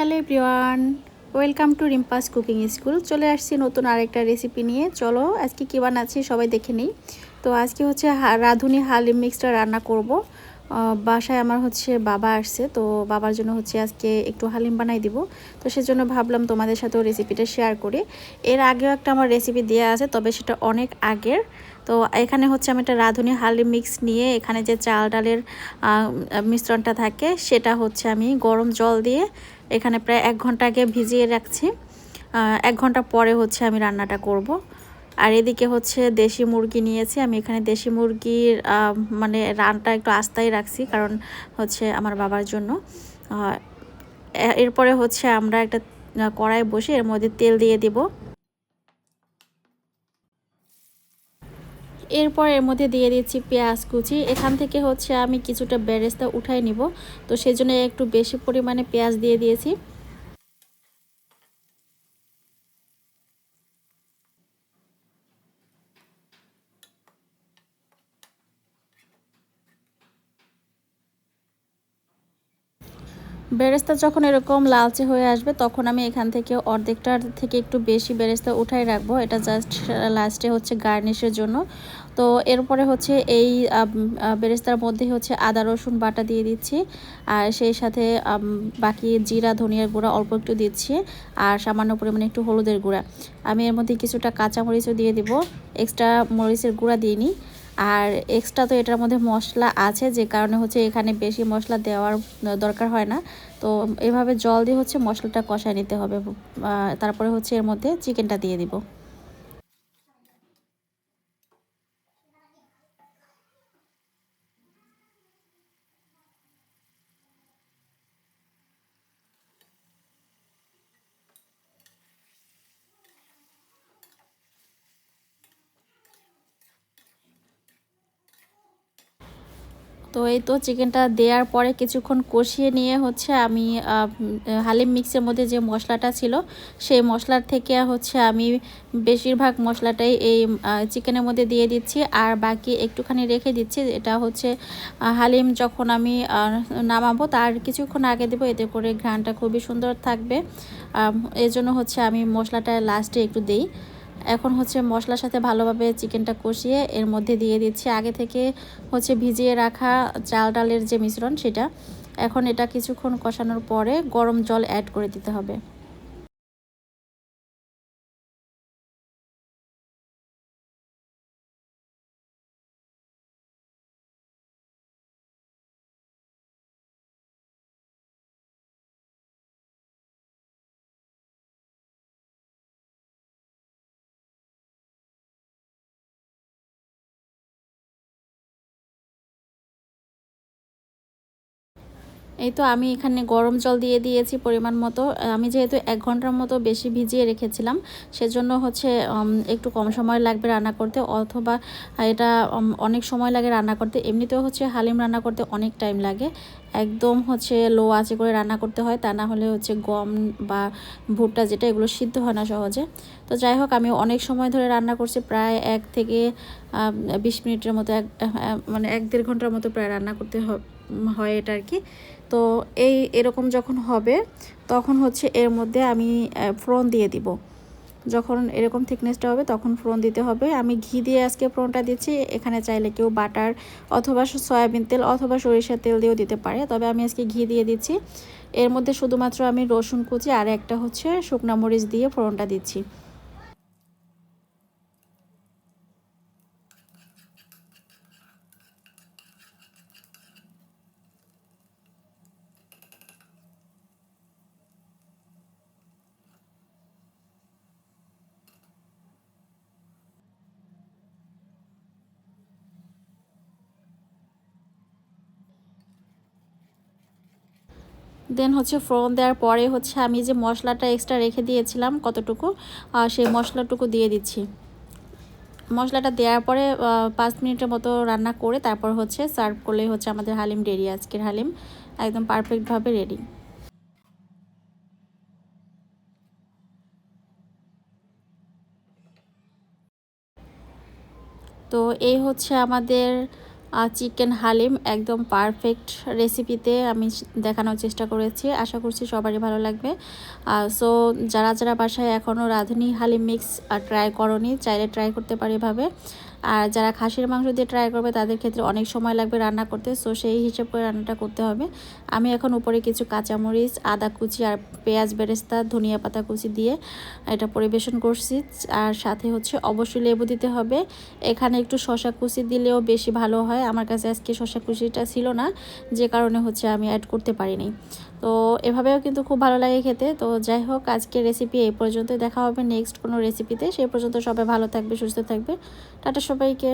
Hello everyone, welcome to Rimpa's cooking school. চলে আসছি নতুন আরেকটা রেসিপি নিয়ে। চলো, আজকে কী বানাচ্ছি সবাই দেখে নিই। তো আজকে হচ্ছে রাঁধুনি হালিম মিক্সটা রান্না করব। বাসায় আমার হচ্ছে বাবা আসছে, তো বাবার জন্য হচ্ছে আজকে একটু হালিম বানাই দিব। তো সেজন্য ভাবলাম তোমাদের সাথেও রেসিপিটা শেয়ার করি। এর আগেও একটা আমার রেসিপি দেওয়া আছে, তবে সেটা অনেক আগের। তো এখানে হচ্ছে আমি একটা রাঁধুনি হালিম মিক্স নিয়ে এখানে যে চাল ডালের মিশ্রণটা থাকে, সেটা হচ্ছে আমি গরম জল দিয়ে এখানে প্রায় এক ঘণ্টা আগে ভিজিয়ে রাখছি। এক ঘণ্টা পরে হচ্ছে আমি রান্নাটা করব। আর এদিকে হচ্ছে দেশি মুরগি নিয়েছি। আমি এখানে দেশি মুরগির মানে রানটা একটু আস্তাই রাখছি কারণ হচ্ছে আমার বাবার জন্য। এরপরে হচ্ছে আমরা একটা কড়াই বসে এর মধ্যে তেল দিয়ে দিব। এরপর এর মধ্যে দিয়ে দিচ্ছি পেঁয়াজ কুচি। এখান থেকে হচ্ছে আমি কিছুটা বেরেস্তা উঠাই নিব। তো সেই জন্য একটু বেশি পরিমাণে পেঁয়াজ দিয়ে দিয়েছি। বেরেস্তা যখন এরকম লালচে হয়ে আসবে, তখন আমি এখান থেকে অর্ধেকটার থেকে একটু বেশি বেরেস্তা উঠাই রাখব। এটা জাস্ট লাস্টে হচ্ছে গার্নিশের জন্য। তো এরপরে হচ্ছে এই বেরেস্তার মধ্যে হচ্ছে আদা, রসুন বাটা দিয়ে দিচ্ছি। আর সেই সাথে বাকি জিরা, ধনিয়ার গুঁড়া অল্প একটু দিচ্ছি। আর সামান্য পরিমাণে একটু হলুদের গুঁড়া। আমি এর মধ্যে কিছুটা কাঁচামরিচও দিয়ে দিব। এক্সট্রা মরিচের গুঁড়া দিয়ে নিই। আর এক্সট্রা তো এটার মধ্যে মশলা আছে, যে কারণে হচ্ছে এখানে বেশি মশলা দেওয়ার দরকার হয় না। তো এভাবে জল দিয়ে হচ্ছে মশলাটা কষায় নিতে হবে তারপরে হচ্ছে এর মধ্যে চিকেনটা দিয়ে দিব। তো এই তো চিকেনটা দেওয়ার পরে কিছুক্ষণ কষিয়ে নিয়ে হচ্ছে আমি হালিম মিক্সের মধ্যে যে মশলাটা ছিল, সেই মশলার থেকে হচ্ছে আমি বেশিরভাগ মশলাটাই এই চিকেনের মধ্যে দিয়ে দিচ্ছি। আর বাকি একটুখানি রেখে দিচ্ছি, এটা হচ্ছে হালিম যখন আমি নামাবো তার কিছুক্ষণ আগে দেবো, এতে করে ঘ্রাণটা খুবই সুন্দর থাকবে। এর জন্য হচ্ছে আমি মশলাটা লাস্টে একটু দিই। এখন হচ্ছে মশলার সাথে ভালোভাবে চিকেনটা কষিয়ে এর মধ্যে দিয়ে দিচ্ছি। আগে থেকে হচ্ছে ভিজিয়ে রাখা চাল ডালের যে মিশ্রণ সেটা। এখন এটা কিছুক্ষণ কষানোর পরে গরম জল অ্যাড করে দিতে হবে। এই তো আমি এখানে গরম জল দিয়ে দিয়েছি পরিমাণ মতো। আমি যেহেতু এক ঘণ্টার মতো বেশি ভিজিয়ে রেখেছিলাম, সেজন্য হচ্ছে একটু কম সময় লাগবে রান্না করতে, অথবা এটা অনেক সময় লাগে রান্না করতে। এমনিতেও হচ্ছে হালিম রান্না করতে অনেক টাইম লাগে। একদম হচ্ছে লো আঁচে করে রান্না করতে হয়, তা না হলে হচ্ছে গম বা ভুট্টা যেটা, এগুলো সিদ্ধ হয় না সহজে। তো যাই হোক, আমি অনেক সময় ধরে রান্না করছি, প্রায় এক থেকে বিশ মিনিটের মতো, এক মানে এক দেড় ঘণ্টার মতো প্রায় রান্না করতে হ- হয় এটা আর কি তো এই এরকম যখন হবে, তখন হচ্ছে এর মধ্যে আমি ফোড়ন দিয়ে দিব। যখন এরকম থিকনেসটা হবে, তখন ফোড়ন দিতে হবে। আমি ঘি দিয়ে আজকে ফোড়নটা দিচ্ছি, এখানে চাইলে কেউ বাটার অথবা সয়াবিন তেল অথবা সরিষার তেল দিয়েও দিতে পারে। তবে আমি আজকে ঘি দিয়ে দিচ্ছি। এর মধ্যে শুধুমাত্র আমি রসুন কুচি আর একটা হচ্ছে শুকনা মরিচ দিয়ে ফোড়নটা দিচ্ছি। দেন হচ্ছে ফোড়ন দেওয়ার পরে হচ্ছে আমি যে মশলাটা এক্সট্রা রেখে দিয়েছিলাম কতটুকু সেই মশলাটুকু দিয়ে দিচ্ছি। মশলাটা দেওয়ার পরে পাঁচ মিনিটের মতো রান্না করে তারপর হচ্ছে সার্ভ করলেই হচ্ছে আমাদের হালিম রেডি আজকের হালিম একদম পারফেক্টভাবে রেডি তো এই হচ্ছে আমাদের চিকেন হালিম একদম পারফেক্ট রেসিপিতে আমি দেখানোর চেষ্টা করেছি। আশা করছি সবারই ভালো লাগবে। সো যারা যারা বাসায় এখনও রাঁধুনি হালিম মিক্স ট্রাই করনি, চাইলে ট্রাই করতে পারে এভাবে। আর যারা খাসির মাংস দিয়ে ট্রাই করবে, তাদের ক্ষেত্রে অনেক সময় লাগবে রান্না করতে সো সেই হিসেব করে রান্নাটা করতে হবে। আমি এখন উপরে কিছু কাঁচামরিচ, আদা কুচি আর পেঁয়াজ বেরেস্তা, ধনিয়া পাতা কুচি দিয়ে এটা পরিবেশন করছি। আর সাথে হচ্ছে অবশ্যই লেবু দিতে হবে। এখানে একটু শশা কুচি দিলেও বেশি ভালো হয়। আমার কাছে আজকে শশা কুচিটা ছিল না, যে কারণে হচ্ছে আমি অ্যাড করতে পারিনি। তো এভাবেও কিন্তু খুব ভালো লাগে খেতে। তো যাই হোক, আজকের রেসিপি এই পর্যন্ত দেখা হবে নেক্সট কোনো রেসিপিতে সেই পর্যন্ত সবাই ভালো থাকবে, সুস্থ থাকবে। টাটা সবাইকে